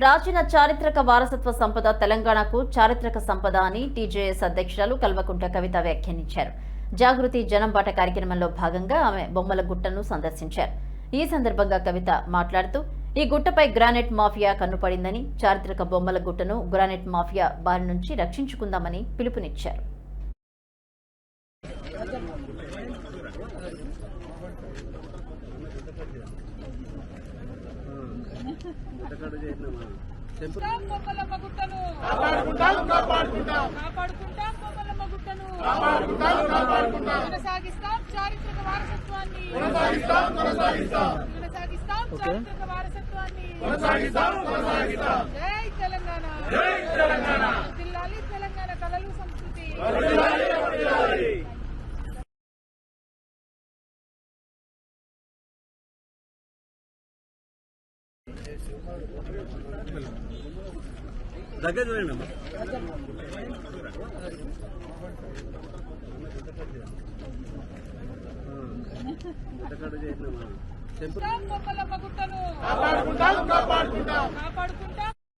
ప్రాచీన చారిత్రక వారసత్వ సంపద తెలంగాణకు చారిత్రక సంపద అని టీజేఎస్ అధ్యక్షురాలు కల్వకుంట్ల కవిత వ్యాఖ్యానించారు. జాగృతి జనంబాట కార్యక్రమంలో భాగంగా ఆమె బొమ్మల గుట్టను సందర్శించారు. ఈ సందర్భంగా కవిత మాట్లాడుతూ ఈ గుట్టపై గ్రానైట్ మాఫియా కన్నుపడిందని చారిత్రక బొమ్మల గుట్టను గ్రానైట్ మాఫియా బారి నుంచి రక్షించుకుందామని పిలుపునిచ్చారు. కాపాడుకుంటాం బొమ్మలమ్మ గుట్టను. కాపాడుకుంటాం కాపాడుకుంటాం. కాపాడుకుంటాం బొమ్మలమ్మ గుట్టను. కాపాడుకుంటాం కాపాడుకుంటాం. కొనసాగిస్తాం చారిత్రక వారసత్వాన్ని. కొనసాగిస్తాం కొనసాగిస్తాం. కొనసాగిస్తాం చారిత్రక వారసత్వాన్ని. కొనసాగిస్తాం కొనసాగిస్తాం. దగ్గర చూడండి అమ్మా. కాపాడుకుంటాం. కాపాడుకుంటాం.